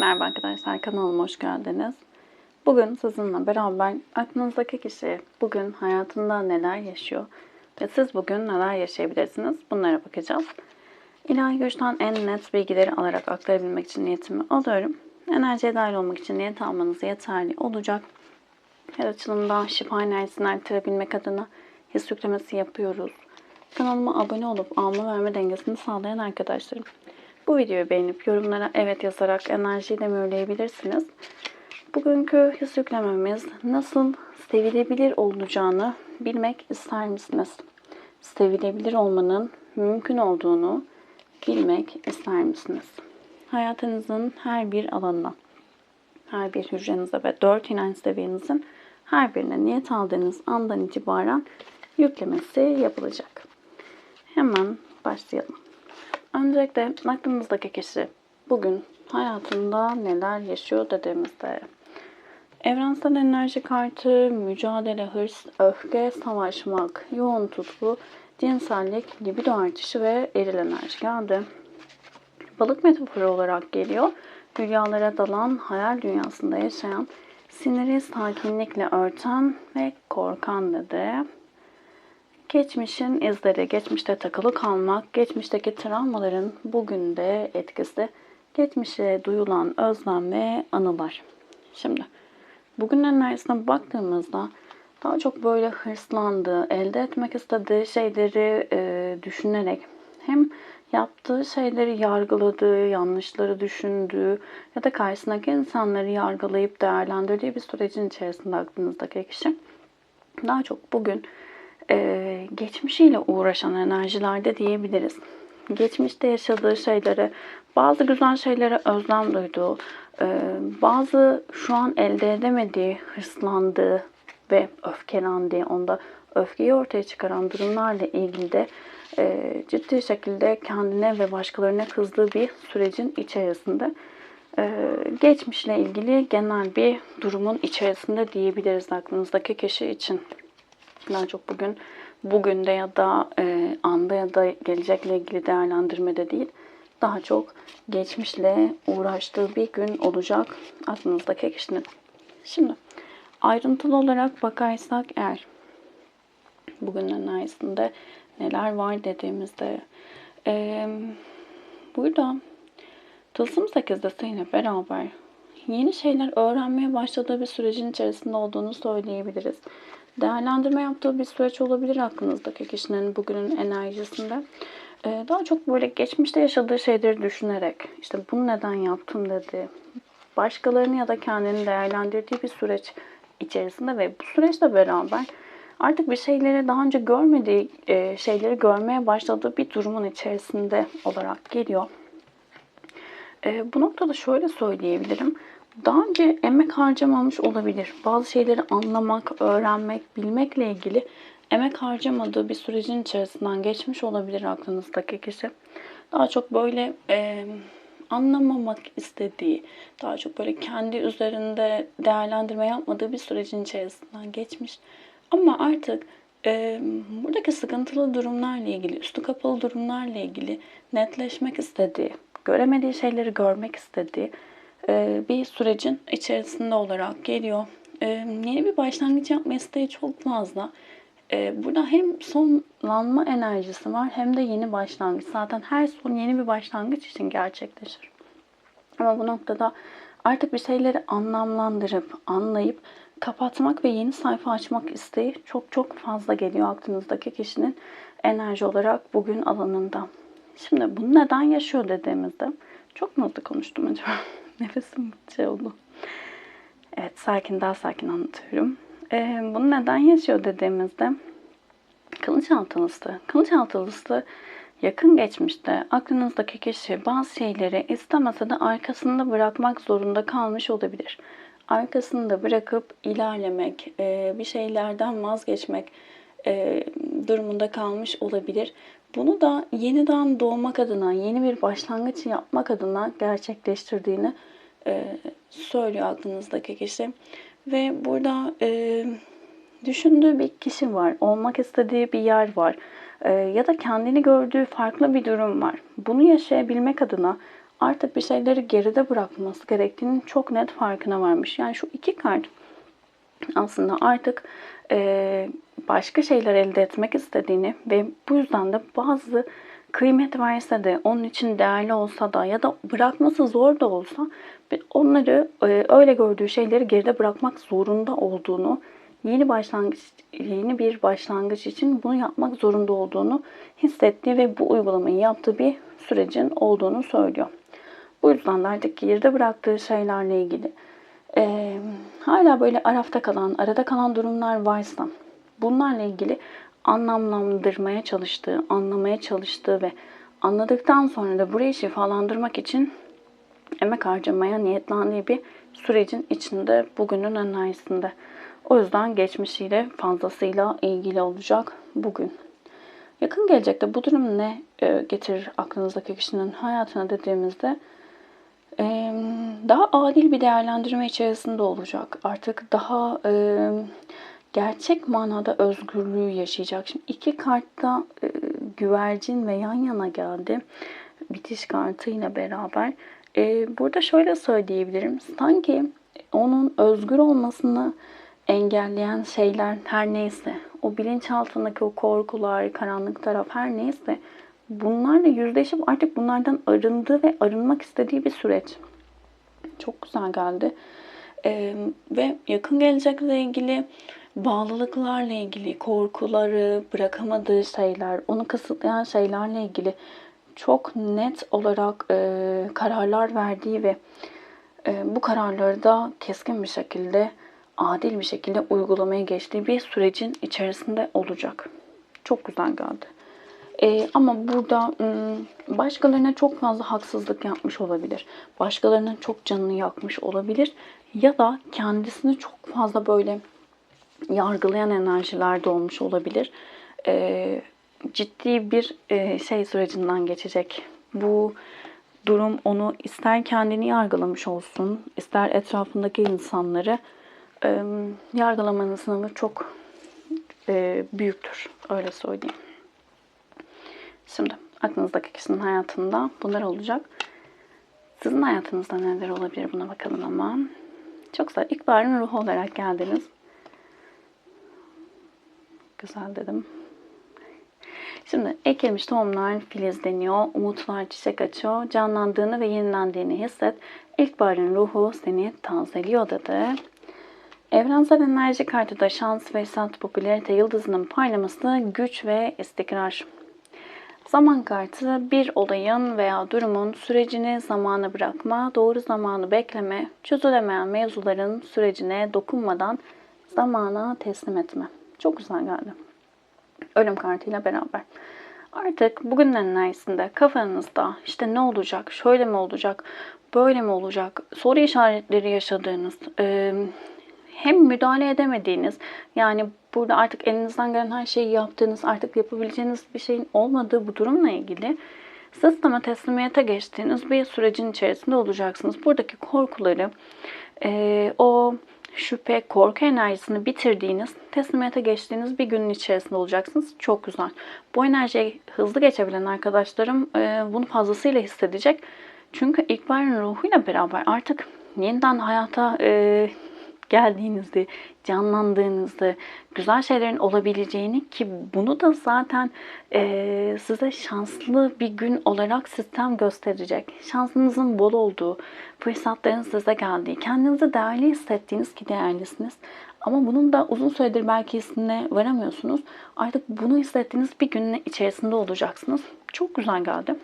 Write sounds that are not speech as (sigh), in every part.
Merhaba arkadaşlar kanalıma hoş geldiniz. Bugün sizinle beraber aklınızdaki kişi bugün hayatında neler yaşıyor ve siz bugün neler yaşayabilirsiniz bunlara bakacağız. İlahi güçten en net bilgileri alarak aktarabilmek için niyetimi alıyorum. Enerjiye dahil olmak için niyet almanız yeterli olacak. Her açılımda şifa enerjisini artırabilmek adına his yüklemesi yapıyoruz. Kanalıma abone olup alma verme dengesini sağlayan arkadaşlarım. Bu videoyu beğenip yorumlara evet yazarak enerjiyi de mühürleyebilirsiniz. Bugünkü his yüklememiz nasıl sevilebilir olacağını bilmek ister misiniz? Sevilebilir olmanın mümkün olduğunu bilmek ister misiniz? Hayatınızın her bir alanına, her bir hücrenize ve dört inanç seviyenizin her birine niyet aldığınız andan itibaren yüklemesi yapılacak. Hemen başlayalım. Öncelikle aklımızdaki kişi bugün hayatında neler yaşıyor dediğimizde evrensel enerji kartı, mücadele, hırs, öfke, savaşmak, yoğun tutku, cinsellik, libido artışı ve eril enerji geldi. Balık metaforu olarak geliyor. Rüyalara dalan, hayal dünyasında yaşayan, siniri sakinlikle örten ve korkan dedi. Geçmişin izleri, geçmişte takılı kalmak, geçmişteki travmaların bugün de etkisi, geçmişe duyulan özlem ve anılar. Şimdi bugün enerjisine baktığımızda daha çok böyle hırslandığı, elde etmek istediği şeyleri e, düşünerek hem yaptığı şeyleri yargıladığı, yanlışları düşündüğü ya da karşısındaki insanları yargılayıp değerlendirdiği bir sürecin içerisinde aklınızdaki kişi daha çok bugün e, geçmişiyle uğraşan enerjilerde diyebiliriz. Geçmişte yaşadığı şeyleri, bazı güzel şeylere özlem duyduğu, e, bazı şu an elde edemediği, hırslandığı ve öfkelendiği, onda öfkeyi ortaya çıkaran durumlarla ilgili de e, ciddi şekilde kendine ve başkalarına kızdığı bir sürecin içerisinde e, geçmişle ilgili genel bir durumun içerisinde diyebiliriz aklınızdaki kişi için. Daha çok bugün bugün de ya da e, anda ya da gelecekle ilgili değerlendirmede değil. Daha çok geçmişle uğraştığı bir gün olacak aklınızdaki kişinin. Şimdi ayrıntılı olarak bakarsak eğer bugün enerjisinde neler var dediğimizde e, burada Tılsım 8'de yine beraber yeni şeyler öğrenmeye başladığı bir sürecin içerisinde olduğunu söyleyebiliriz değerlendirme yaptığı bir süreç olabilir aklınızdaki kişinin bugünün enerjisinde. Ee, daha çok böyle geçmişte yaşadığı şeyleri düşünerek işte bunu neden yaptım dedi. Başkalarını ya da kendini değerlendirdiği bir süreç içerisinde ve bu süreçle beraber artık bir şeyleri daha önce görmediği e, şeyleri görmeye başladığı bir durumun içerisinde olarak geliyor. E, bu noktada şöyle söyleyebilirim daha önce emek harcamamış olabilir. Bazı şeyleri anlamak, öğrenmek, bilmekle ilgili emek harcamadığı bir sürecin içerisinden geçmiş olabilir aklınızdaki kişi. Daha çok böyle e, anlamamak istediği, daha çok böyle kendi üzerinde değerlendirme yapmadığı bir sürecin içerisinden geçmiş. Ama artık e, buradaki sıkıntılı durumlarla ilgili, üstü kapalı durumlarla ilgili netleşmek istediği, göremediği şeyleri görmek istediği, bir sürecin içerisinde olarak geliyor. E, yeni bir başlangıç yapma isteği çok fazla. E, burada hem sonlanma enerjisi var hem de yeni başlangıç. Zaten her son yeni bir başlangıç için gerçekleşir. Ama bu noktada artık bir şeyleri anlamlandırıp, anlayıp kapatmak ve yeni sayfa açmak isteği çok çok fazla geliyor aklınızdaki kişinin enerji olarak bugün alanında. Şimdi bunu neden yaşıyor dediğimizde çok mu hızlı konuştum acaba? (laughs) (laughs) Nefesim şey oldu. Evet sakin daha sakin anlatıyorum. Ee, bunu neden yaşıyor dediğimizde kılıç altılısı. Kılıç altılısı yakın geçmişte aklınızdaki kişi bazı şeyleri istemese de arkasında bırakmak zorunda kalmış olabilir. Arkasında bırakıp ilerlemek, bir şeylerden vazgeçmek durumunda kalmış olabilir. Bunu da yeniden doğmak adına, yeni bir başlangıç yapmak adına gerçekleştirdiğini e, söylüyor aklınızdaki kişi. Ve burada e, düşündüğü bir kişi var, olmak istediği bir yer var e, ya da kendini gördüğü farklı bir durum var. Bunu yaşayabilmek adına artık bir şeyleri geride bırakması gerektiğinin çok net farkına varmış. Yani şu iki kart aslında artık e, başka şeyler elde etmek istediğini ve bu yüzden de bazı kıymet verse de onun için değerli olsa da ya da bırakması zor da olsa onları e, öyle gördüğü şeyleri geride bırakmak zorunda olduğunu yeni başlangıç yeni bir başlangıç için bunu yapmak zorunda olduğunu hissettiği ve bu uygulamayı yaptığı bir sürecin olduğunu söylüyor. Bu yüzden de artık geride bıraktığı şeylerle ilgili e, hala böyle arafta kalan, arada kalan durumlar varsa bunlarla ilgili anlamlandırmaya çalıştığı, anlamaya çalıştığı ve anladıktan sonra da burayı şifalandırmak için emek harcamaya niyetlendiği bir sürecin içinde bugünün enerjisinde. O yüzden geçmişiyle fazlasıyla ilgili olacak bugün. Yakın gelecekte bu durum ne e, getirir aklınızdaki kişinin hayatına dediğimizde e, daha adil bir değerlendirme içerisinde olacak. Artık daha e, gerçek manada özgürlüğü yaşayacak. Şimdi iki kartta e, güvercin ve yan yana geldi. Bitiş kartıyla beraber. E, burada şöyle söyleyebilirim. Sanki onun özgür olmasını engelleyen şeyler her neyse, o bilinçaltındaki o korkular, karanlık taraf her neyse bunlarla yüzleşip artık bunlardan arındı ve arınmak istediği bir süreç. Çok güzel geldi. Ee, ve yakın gelecekle ilgili bağlılıklarla ilgili korkuları, bırakamadığı şeyler, onu kısıtlayan şeylerle ilgili çok net olarak e, kararlar verdiği ve e, bu kararları da keskin bir şekilde, adil bir şekilde uygulamaya geçtiği bir sürecin içerisinde olacak. Çok güzel geldi. E, ama burada başkalarına çok fazla haksızlık yapmış olabilir. Başkalarının çok canını yakmış olabilir. Ya da kendisini çok fazla böyle yargılayan enerjilerde olmuş olabilir. E, ciddi bir e, şey sürecinden geçecek. Bu durum onu ister kendini yargılamış olsun, ister etrafındaki insanları e, yargılamanın sınavı çok e, büyüktür. Öyle söyleyeyim. Şimdi aklınızdaki kişinin hayatında bunlar olacak. Sizin hayatınızda neler olabilir buna bakalım ama. Çok güzel. İlkbaharın ruhu olarak geldiniz. Güzel dedim. Şimdi ekilmiş tohumlar filizleniyor, umutlar çiçek açıyor, canlandığını ve yenilendiğini hisset. İlkbaharın ruhu seni tazeliyor dedi. Evrensel enerji kartı da şans, fesat, popülerite yıldızının parlaması, güç ve istikrar. Zaman kartı bir olayın veya durumun sürecini zamana bırakma, doğru zamanı bekleme, çözülemeyen mevzuların sürecine dokunmadan zamana teslim etme. Çok güzel geldi. Ölüm kartıyla beraber. Artık bugünün enerjisinde kafanızda işte ne olacak, şöyle mi olacak, böyle mi olacak soru işaretleri yaşadığınız, hem müdahale edemediğiniz yani burada artık elinizden gelen her şeyi yaptığınız artık yapabileceğiniz bir şeyin olmadığı bu durumla ilgili sisteme teslimiyete geçtiğiniz bir sürecin içerisinde olacaksınız. Buradaki korkuları, o şüphe, korku enerjisini bitirdiğiniz, teslimiyete geçtiğiniz bir günün içerisinde olacaksınız. Çok güzel. Bu enerjiyi hızlı geçebilen arkadaşlarım e, bunu fazlasıyla hissedecek. Çünkü ilkbaharın ruhuyla beraber artık yeniden hayata e, geldiğinizde, canlandığınızda, güzel şeylerin olabileceğini ki bunu da zaten e, size şanslı bir gün olarak sistem gösterecek. Şansınızın bol olduğu, fırsatların size geldiği, kendinizi değerli hissettiğiniz ki değerlisiniz. Ama bunun da uzun süredir belki üstüne varamıyorsunuz. Artık bunu hissettiğiniz bir günün içerisinde olacaksınız. Çok güzel geldi.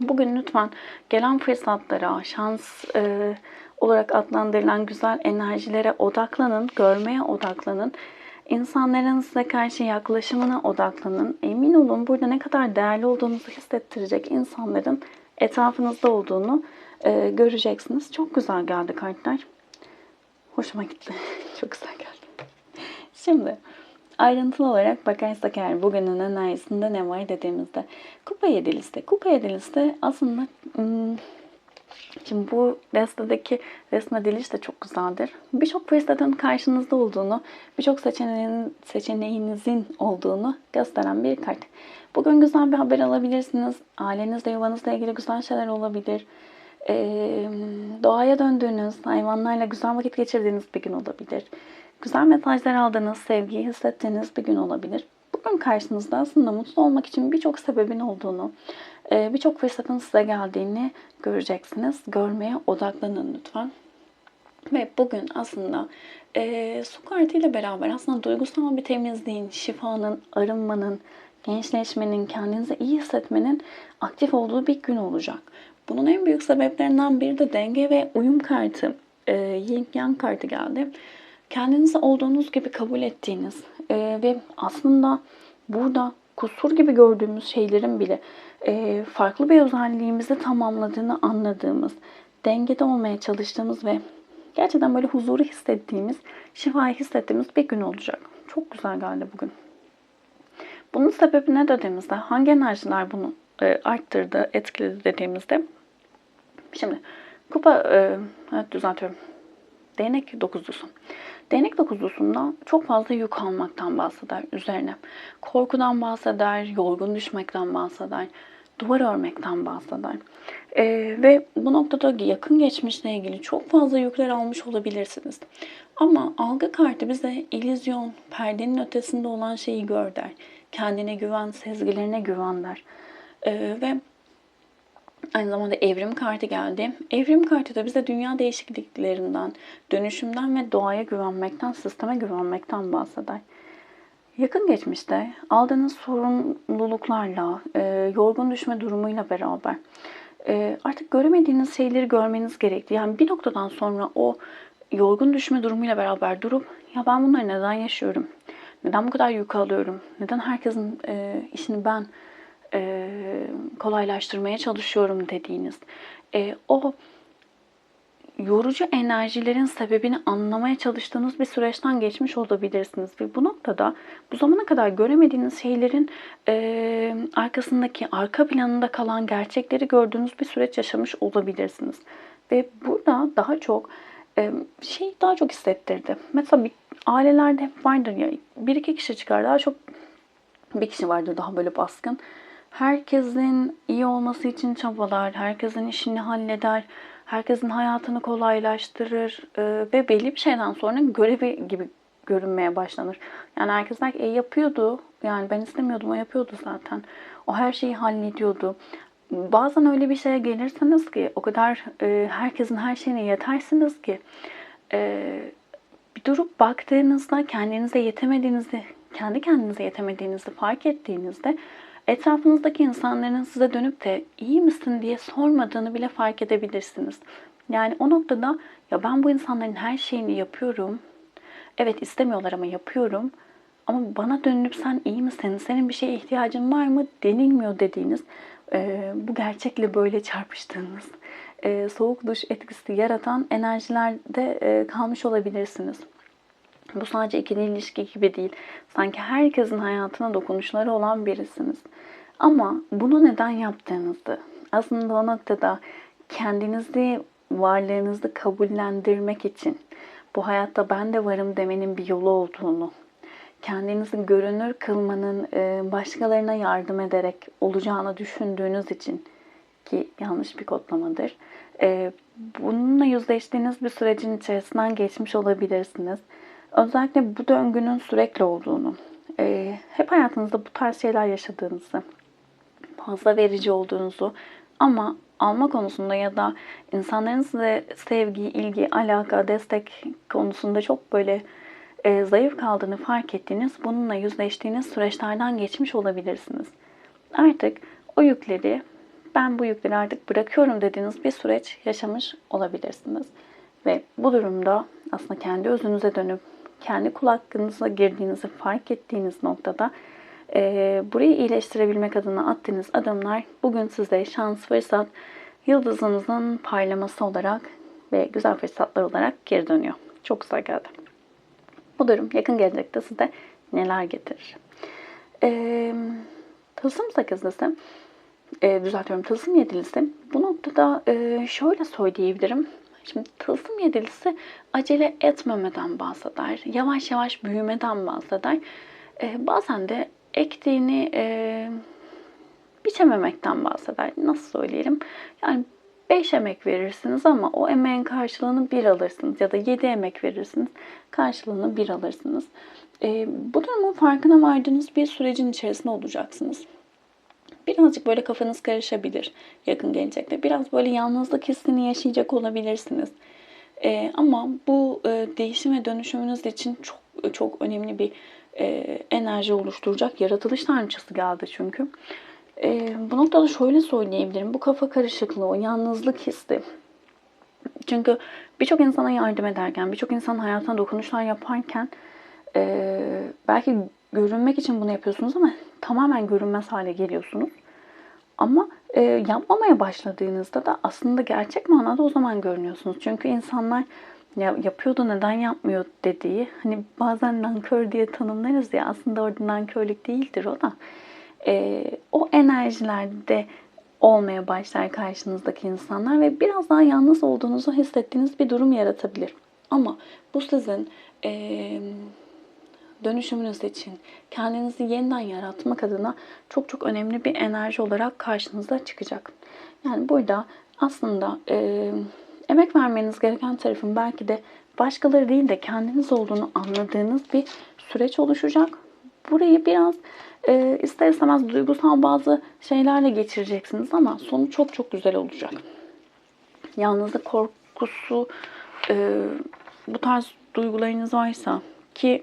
Bugün lütfen gelen fırsatlara, şans, e, olarak adlandırılan güzel enerjilere odaklanın, görmeye odaklanın. İnsanların size karşı yaklaşımına odaklanın. Emin olun burada ne kadar değerli olduğunuzu hissettirecek insanların etrafınızda olduğunu e, göreceksiniz. Çok güzel geldi kartlar. Hoşuma gitti. (laughs) Çok güzel geldi. Şimdi ayrıntılı olarak bakarsak eğer bugünün enerjisinde ne var dediğimizde kupa yedilisi. Kupa yedilisi aslında hmm, Şimdi bu destedeki resmediliş de çok güzeldir. Birçok fırsatın karşınızda olduğunu, birçok seçeneğin, seçeneğinizin olduğunu gösteren bir kart. Bugün güzel bir haber alabilirsiniz. Ailenizle, yuvanızla ilgili güzel şeyler olabilir. Ee, doğaya döndüğünüz, hayvanlarla güzel vakit geçirdiğiniz bir gün olabilir. Güzel mesajlar aldığınız, sevgiyi hissettiğiniz bir gün olabilir. Bugün karşınızda aslında mutlu olmak için birçok sebebin olduğunu, birçok fırsatın size geldiğini göreceksiniz. Görmeye odaklanın lütfen. Ve bugün aslında e, su kartıyla beraber aslında duygusal bir temizliğin, şifanın, arınmanın, gençleşmenin, kendinizi iyi hissetmenin aktif olduğu bir gün olacak. Bunun en büyük sebeplerinden biri de denge ve uyum kartı, e, yin yang kartı geldi. Kendinizi olduğunuz gibi kabul ettiğiniz e, ve aslında burada kusur gibi gördüğümüz şeylerin bile e, farklı bir özelliğimizi tamamladığını anladığımız, dengede olmaya çalıştığımız ve gerçekten böyle huzuru hissettiğimiz, şifayı hissettiğimiz bir gün olacak. Çok güzel geldi bugün. Bunun sebebi ne dediğimizde, hangi enerjiler bunu e, arttırdı, etkiledi dediğimizde, şimdi kupa, e, evet düzeltiyorum, değnek dokuzlusu. Değnek dokuzlusunda çok fazla yük almaktan bahseder üzerine. Korkudan bahseder, yorgun düşmekten bahseder, duvar örmekten bahseder. Ee, ve bu noktada yakın geçmişle ilgili çok fazla yükler almış olabilirsiniz. Ama algı kartı bize illüzyon, perdenin ötesinde olan şeyi gör der. Kendine güven, sezgilerine güven der. Ee, ve Aynı zamanda evrim kartı geldi. Evrim kartı da bize dünya değişikliklerinden, dönüşümden ve doğaya güvenmekten, sisteme güvenmekten bahseder. Yakın geçmişte aldığınız sorumluluklarla, e, yorgun düşme durumuyla beraber e, artık göremediğiniz şeyleri görmeniz gerekti. Yani bir noktadan sonra o yorgun düşme durumuyla beraber durup ya ben bunları neden yaşıyorum? Neden bu kadar yük alıyorum? Neden herkesin e, işini ben e, kolaylaştırmaya çalışıyorum dediğiniz e, o yorucu enerjilerin sebebini anlamaya çalıştığınız bir süreçten geçmiş olabilirsiniz. Ve bu noktada bu zamana kadar göremediğiniz şeylerin e, arkasındaki, arka planında kalan gerçekleri gördüğünüz bir süreç yaşamış olabilirsiniz. Ve burada daha çok e, şey daha çok hissettirdi. Mesela bir, ailelerde hep vardır ya bir iki kişi çıkar daha çok bir kişi vardır daha böyle baskın herkesin iyi olması için çabalar, herkesin işini halleder, herkesin hayatını kolaylaştırır ve belli bir şeyden sonra görevi gibi görünmeye başlanır. Yani herkes der ki e, yapıyordu, yani ben istemiyordum o yapıyordu zaten. O her şeyi hallediyordu. Bazen öyle bir şeye gelirseniz ki o kadar e, herkesin her şeyine yetersiniz ki e, bir durup baktığınızda kendinize yetemediğinizi, kendi kendinize yetemediğinizi fark ettiğinizde etrafınızdaki insanların size dönüp de iyi misin diye sormadığını bile fark edebilirsiniz. Yani o noktada ya ben bu insanların her şeyini yapıyorum. Evet istemiyorlar ama yapıyorum. Ama bana dönüp sen iyi misin, senin bir şeye ihtiyacın var mı denilmiyor dediğiniz, e, bu gerçekle böyle çarpıştığınız, e, soğuk duş etkisi yaratan enerjilerde e, kalmış olabilirsiniz. Bu sadece ikili ilişki gibi değil. Sanki herkesin hayatına dokunuşları olan birisiniz. Ama bunu neden yaptığınızı, aslında o noktada kendinizi, varlığınızı kabullendirmek için bu hayatta ben de varım demenin bir yolu olduğunu, kendinizi görünür kılmanın e, başkalarına yardım ederek olacağını düşündüğünüz için ki yanlış bir kodlamadır. E, bununla yüzleştiğiniz bir sürecin içerisinden geçmiş olabilirsiniz. Özellikle bu döngünün sürekli olduğunu, e, hep hayatınızda bu tarz şeyler yaşadığınızı, fazla verici olduğunuzu ama alma konusunda ya da insanların size sevgi, ilgi, alaka, destek konusunda çok böyle e, zayıf kaldığını fark ettiğiniz, bununla yüzleştiğiniz süreçlerden geçmiş olabilirsiniz. Artık o yükleri, ben bu yükleri artık bırakıyorum dediğiniz bir süreç yaşamış olabilirsiniz. Ve bu durumda aslında kendi özünüze dönüp kendi kul hakkınıza girdiğinizi fark ettiğiniz noktada e, burayı iyileştirebilmek adına attığınız adımlar bugün size şans, fırsat, yıldızınızın parlaması olarak ve güzel fırsatlar olarak geri dönüyor. Çok güzel geldi. Bu durum yakın gelecekte size neler getirir? E, tılsım sakızlısı, e, düzeltiyorum tılsım yedilisi. Bu noktada e, şöyle söyleyebilirim. Şimdi tılsım yedilisi acele etmemeden bahseder. Yavaş yavaş büyümeden bahseder. E, bazen de ektiğini e, biçememekten bahseder. Nasıl söyleyelim? Yani 5 emek verirsiniz ama o emeğin karşılığını bir alırsınız ya da 7 emek verirsiniz karşılığını bir alırsınız. E, bu durumun farkına vardığınız bir sürecin içerisinde olacaksınız. Birazcık böyle kafanız karışabilir yakın gelecekte. Biraz böyle yalnızlık hissini yaşayacak olabilirsiniz. E, ama bu e, değişim ve dönüşümünüz için çok çok önemli bir e, enerji oluşturacak yaratılış tanrıçası geldi çünkü. E, bu noktada şöyle söyleyebilirim. Bu kafa karışıklığı, o yalnızlık hissi. Çünkü birçok insana yardım ederken, birçok insanın hayatına dokunuşlar yaparken e, belki görünmek için bunu yapıyorsunuz ama tamamen görünmez hale geliyorsunuz. Ama e, yapmamaya başladığınızda da aslında gerçek manada o zaman görünüyorsunuz. Çünkü insanlar ya yapıyordu neden yapmıyor dediği hani bazen nankör diye tanımlarız ya aslında orada nankörlük değildir o da. E, o enerjilerde olmaya başlar karşınızdaki insanlar ve biraz daha yalnız olduğunuzu hissettiğiniz bir durum yaratabilir. Ama bu sizin e, dönüşümünüz için kendinizi yeniden yaratmak adına çok çok önemli bir enerji olarak karşınıza çıkacak. Yani burada aslında e, emek vermeniz gereken tarafın belki de başkaları değil de kendiniz olduğunu anladığınız bir süreç oluşacak. Burayı biraz e, ister istemez duygusal bazı şeylerle geçireceksiniz ama sonu çok çok güzel olacak. Yalnızlık korkusu e, bu tarz duygularınız varsa ki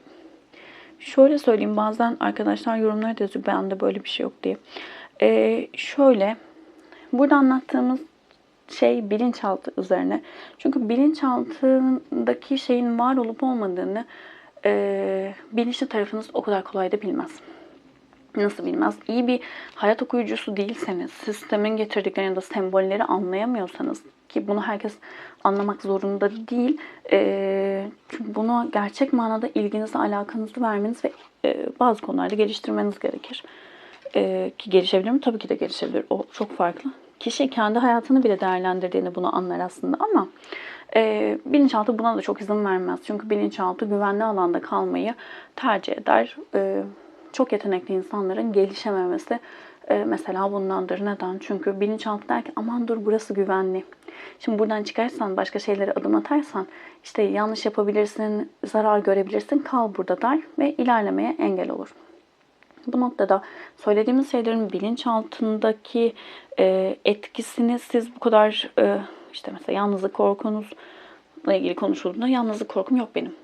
şöyle söyleyeyim bazen arkadaşlar yorumlara da yazıyor bende böyle bir şey yok diye. E, şöyle burada anlattığımız şey bilinçaltı üzerine. Çünkü bilinçaltındaki şeyin var olup olmadığını e, bilinçli tarafınız o kadar kolay da bilmez. Nasıl bilmez? İyi bir hayat okuyucusu değilseniz, sistemin getirdiklerini ya da sembolleri anlayamıyorsanız ki bunu herkes anlamak zorunda değil. E, çünkü bunu gerçek manada ilginizi, alakanızı vermeniz ve e, bazı konularda geliştirmeniz gerekir. E, ki gelişebilir mi? Tabii ki de gelişebilir. O çok farklı kişi kendi hayatını bile değerlendirdiğini bunu anlar aslında ama e, bilinçaltı buna da çok izin vermez. Çünkü bilinçaltı güvenli alanda kalmayı tercih eder. E, çok yetenekli insanların gelişememesi e, mesela bundandır. Neden? Çünkü bilinçaltı der ki aman dur burası güvenli. Şimdi buradan çıkarsan başka şeylere adım atarsan işte yanlış yapabilirsin, zarar görebilirsin kal burada der ve ilerlemeye engel olur. Bu noktada söylediğimiz şeylerin bilinçaltındaki e, etkisini siz bu kadar e, işte mesela yalnızlık korkunuzla ilgili konuşulduğunda yalnızlık korkum yok benim.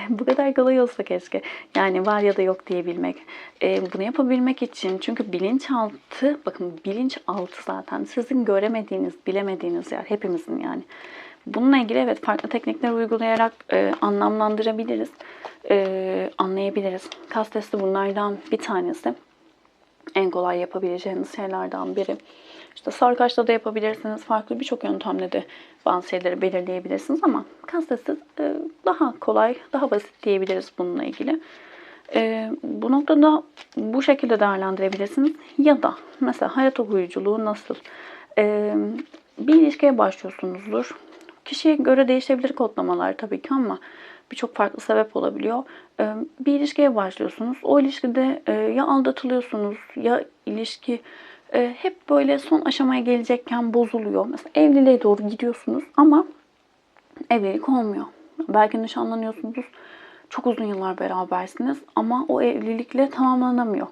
(laughs) Bu kadar kolay olsa keşke. Yani var ya da yok diyebilmek. E, bunu yapabilmek için çünkü bilinçaltı, bakın bilinçaltı zaten sizin göremediğiniz, bilemediğiniz yer. Hepimizin yani. Bununla ilgili evet farklı teknikler uygulayarak e, anlamlandırabiliriz, e, anlayabiliriz. Kas testi bunlardan bir tanesi. En kolay yapabileceğiniz şeylerden biri. İşte sarkaçla da yapabilirsiniz. Farklı birçok yöntemle de bazı şeyleri belirleyebilirsiniz ama kas testi e, daha kolay, daha basit diyebiliriz bununla ilgili. E, bu noktada bu şekilde değerlendirebilirsiniz. Ya da mesela hayat okuyuculuğu nasıl? E, bir ilişkiye başlıyorsunuzdur Kişiye göre değişebilir kodlamalar tabii ki ama birçok farklı sebep olabiliyor. Bir ilişkiye başlıyorsunuz. O ilişkide ya aldatılıyorsunuz ya ilişki hep böyle son aşamaya gelecekken bozuluyor. Mesela evliliğe doğru gidiyorsunuz ama evlilik olmuyor. Belki nişanlanıyorsunuz. Çok uzun yıllar berabersiniz ama o evlilikle tamamlanamıyor.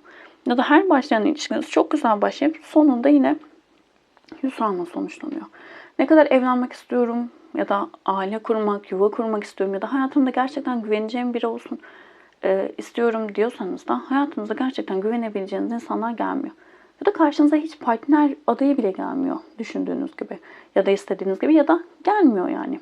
Ya da her başlayan ilişkiniz çok güzel başlayıp sonunda yine hüsranla sonuçlanıyor. Ne kadar evlenmek istiyorum, ya da aile kurmak, yuva kurmak istiyorum ya da hayatımda gerçekten güveneceğim biri olsun e, istiyorum diyorsanız da hayatınıza gerçekten güvenebileceğiniz insanlar gelmiyor. Ya da karşınıza hiç partner adayı bile gelmiyor düşündüğünüz gibi ya da istediğiniz gibi ya da gelmiyor yani.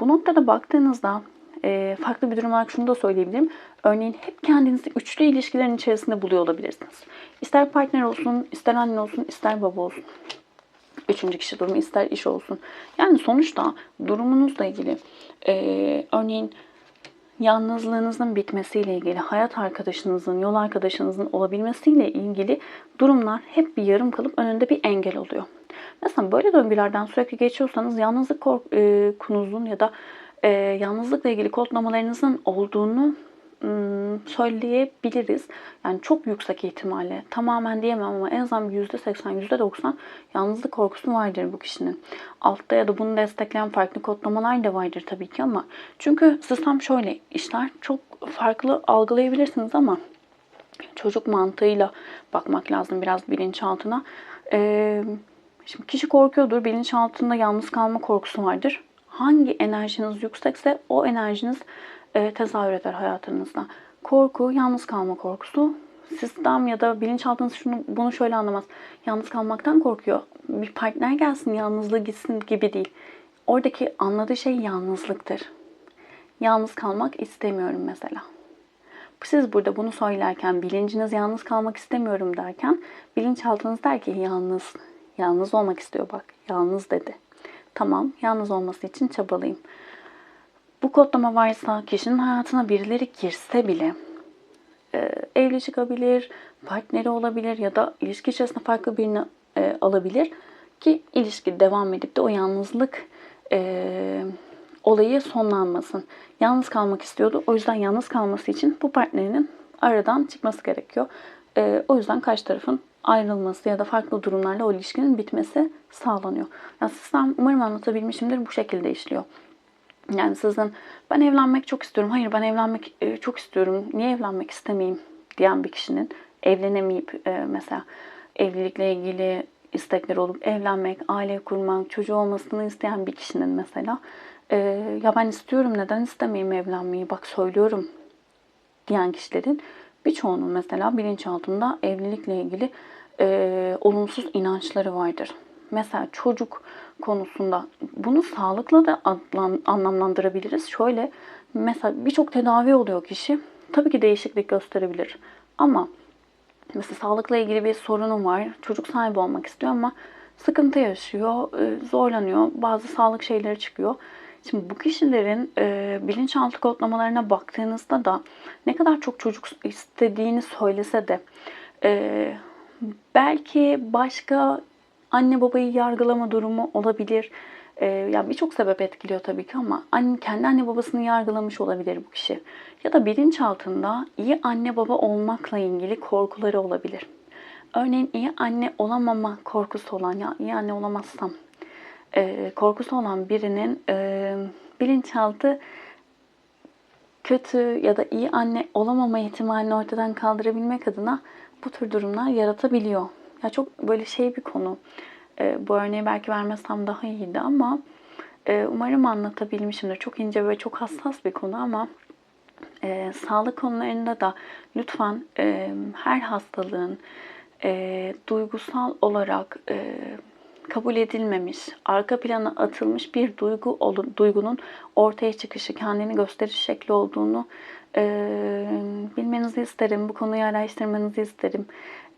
Bu noktada baktığınızda e, farklı bir durum olarak şunu da söyleyebilirim. Örneğin hep kendinizi üçlü ilişkilerin içerisinde buluyor olabilirsiniz. İster partner olsun, ister anne olsun, ister baba olsun üçüncü kişi durumu ister iş olsun. Yani sonuçta durumunuzla ilgili e, örneğin yalnızlığınızın bitmesiyle ilgili, hayat arkadaşınızın, yol arkadaşınızın olabilmesiyle ilgili durumlar hep bir yarım kalıp önünde bir engel oluyor. Mesela böyle döngülerden sürekli geçiyorsanız yalnızlık korkunuzun ya da e, yalnızlıkla ilgili kodlamalarınızın olduğunu söyleyebiliriz. Yani çok yüksek ihtimalle tamamen diyemem ama en azından %80, %90 yalnızlık korkusu vardır bu kişinin. Altta ya da bunu destekleyen farklı kodlamalar da vardır tabii ki ama çünkü sistem şöyle işler çok farklı algılayabilirsiniz ama çocuk mantığıyla bakmak lazım biraz bilinçaltına. Ee, şimdi kişi korkuyordur, bilinçaltında yalnız kalma korkusu vardır. Hangi enerjiniz yüksekse o enerjiniz e, tezahür eder hayatınızda. Korku, yalnız kalma korkusu. Sistem ya da bilinçaltınız şunu, bunu şöyle anlamaz. Yalnız kalmaktan korkuyor. Bir partner gelsin, yalnızlığı gitsin gibi değil. Oradaki anladığı şey yalnızlıktır. Yalnız kalmak istemiyorum mesela. Siz burada bunu söylerken bilinciniz yalnız kalmak istemiyorum derken bilinçaltınız der ki yalnız, yalnız olmak istiyor bak. Yalnız dedi. Tamam, yalnız olması için çabalayayım. Bu kodlama varsa kişinin hayatına birileri girse bile e, evli çıkabilir, partneri olabilir ya da ilişki içerisinde farklı birini e, alabilir ki ilişki devam edip de o yalnızlık e, olayı sonlanmasın. Yalnız kalmak istiyordu. O yüzden yalnız kalması için bu partnerinin aradan çıkması gerekiyor. E, o yüzden karşı tarafın ayrılması ya da farklı durumlarla o ilişkinin bitmesi sağlanıyor. Yani sistem umarım anlatabilmişimdir bu şekilde işliyor. Yani sizin ben evlenmek çok istiyorum. Hayır ben evlenmek e, çok istiyorum. Niye evlenmek istemeyeyim diyen bir kişinin evlenemeyip e, mesela evlilikle ilgili istekleri olup evlenmek, aile kurmak, çocuğu olmasını isteyen bir kişinin mesela e, ya ben istiyorum neden istemeyeyim evlenmeyi bak söylüyorum diyen kişilerin birçoğunun mesela bilinçaltında evlilikle ilgili e, olumsuz inançları vardır. Mesela çocuk konusunda bunu sağlıkla da anlamlandırabiliriz. Şöyle mesela birçok tedavi oluyor kişi. Tabii ki değişiklik gösterebilir. Ama mesela sağlıkla ilgili bir sorunum var. Çocuk sahibi olmak istiyor ama sıkıntı yaşıyor, e, zorlanıyor. Bazı sağlık şeyleri çıkıyor. Şimdi bu kişilerin e, bilinçaltı kodlamalarına baktığınızda da ne kadar çok çocuk istediğini söylese de e, belki başka anne babayı yargılama durumu olabilir. Ee, yani birçok sebep etkiliyor tabii ki ama anne, kendi anne babasını yargılamış olabilir bu kişi. Ya da bilinçaltında iyi anne baba olmakla ilgili korkuları olabilir. Örneğin iyi anne olamama korkusu olan ya iyi anne olamazsam e, korkusu olan birinin e, bilinçaltı kötü ya da iyi anne olamama ihtimalini ortadan kaldırabilmek adına bu tür durumlar yaratabiliyor. Ya çok böyle şey bir konu. E, bu örneği belki vermesem daha iyiydi ama e, umarım anlatabilmişimdir. Çok ince ve çok hassas bir konu ama e, sağlık konularında da lütfen e, her hastalığın e, duygusal olarak e, kabul edilmemiş, arka plana atılmış bir duygu duygunun ortaya çıkışı, kendini gösteriş şekli olduğunu e, bilmenizi isterim. Bu konuyu araştırmanızı isterim.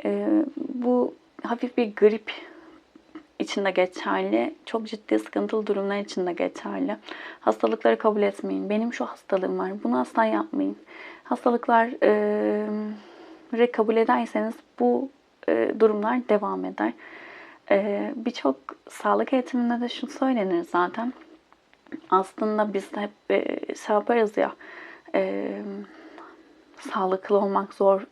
E, bu hafif bir grip içinde geçerli. Çok ciddi sıkıntılı durumlar içinde geçerli. Hastalıkları kabul etmeyin. Benim şu hastalığım var. Bunu asla yapmayın. Hastalıklar e, kabul ederseniz bu e, durumlar devam eder. E, Birçok sağlık eğitiminde de şu söylenir zaten. Aslında biz hep e, şey yaparız ya e, sağlıklı olmak zor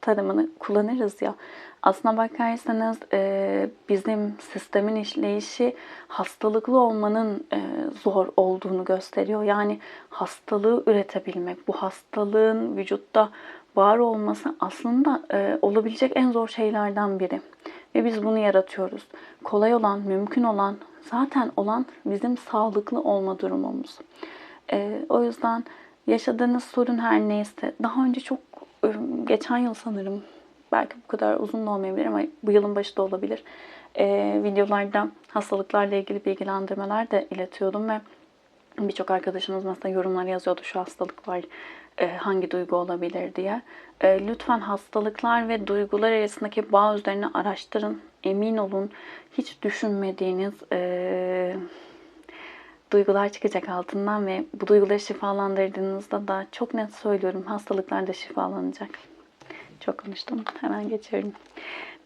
tanımını kullanırız ya. Aslına bakarsanız e, bizim sistemin işleyişi hastalıklı olmanın e, zor olduğunu gösteriyor. Yani hastalığı üretebilmek, bu hastalığın vücutta var olması aslında e, olabilecek en zor şeylerden biri. Ve biz bunu yaratıyoruz. Kolay olan, mümkün olan, zaten olan bizim sağlıklı olma durumumuz. E, o yüzden yaşadığınız sorun her neyse, daha önce çok geçen yıl sanırım belki bu kadar uzun da olmayabilir ama bu yılın başı da olabilir. Videolarda hastalıklarla ilgili bilgilendirmeler de iletiyordum ve birçok arkadaşımız mesela yorumlar yazıyordu şu hastalık var hangi duygu olabilir diye. Lütfen hastalıklar ve duygular arasındaki bağ üzerine araştırın. Emin olun hiç düşünmediğiniz e, duygular çıkacak altından ve bu duyguları şifalandırdığınızda da çok net söylüyorum hastalıklar da şifalanacak. Çok konuştum. Hemen geçiyorum.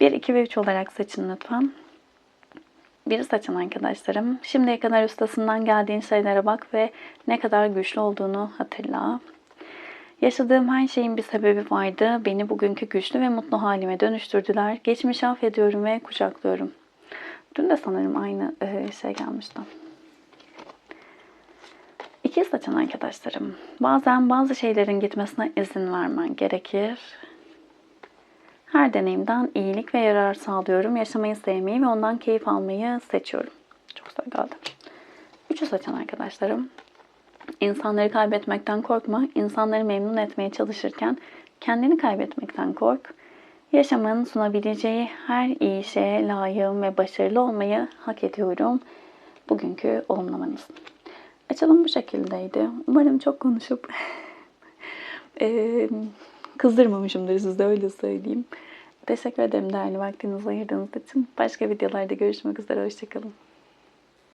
1, 2 ve 3 olarak seçin lütfen. Bir seçin arkadaşlarım. Şimdiye kadar üstasından geldiğin şeylere bak ve ne kadar güçlü olduğunu hatırla. Yaşadığım her şeyin bir sebebi vardı. Beni bugünkü güçlü ve mutlu halime dönüştürdüler. Geçmişi affediyorum ve kucaklıyorum. Dün de sanırım aynı şey gelmişti. İki saçan arkadaşlarım. Bazen bazı şeylerin gitmesine izin vermen gerekir. Her deneyimden iyilik ve yarar sağlıyorum. Yaşamayı sevmeyi ve ondan keyif almayı seçiyorum. Çok güzel geldi. Üçü saçan arkadaşlarım. İnsanları kaybetmekten korkma. İnsanları memnun etmeye çalışırken kendini kaybetmekten kork. Yaşamın sunabileceği her iyi şeye layığım ve başarılı olmayı hak ediyorum. Bugünkü olumlamanız. Açalım bu şekildeydi. Umarım çok konuşup (laughs) eee, kızdırmamışımdır size öyle söyleyeyim. Teşekkür ederim değerli vaktinizi ayırdığınız için. Başka videolarda görüşmek üzere. Hoşçakalın.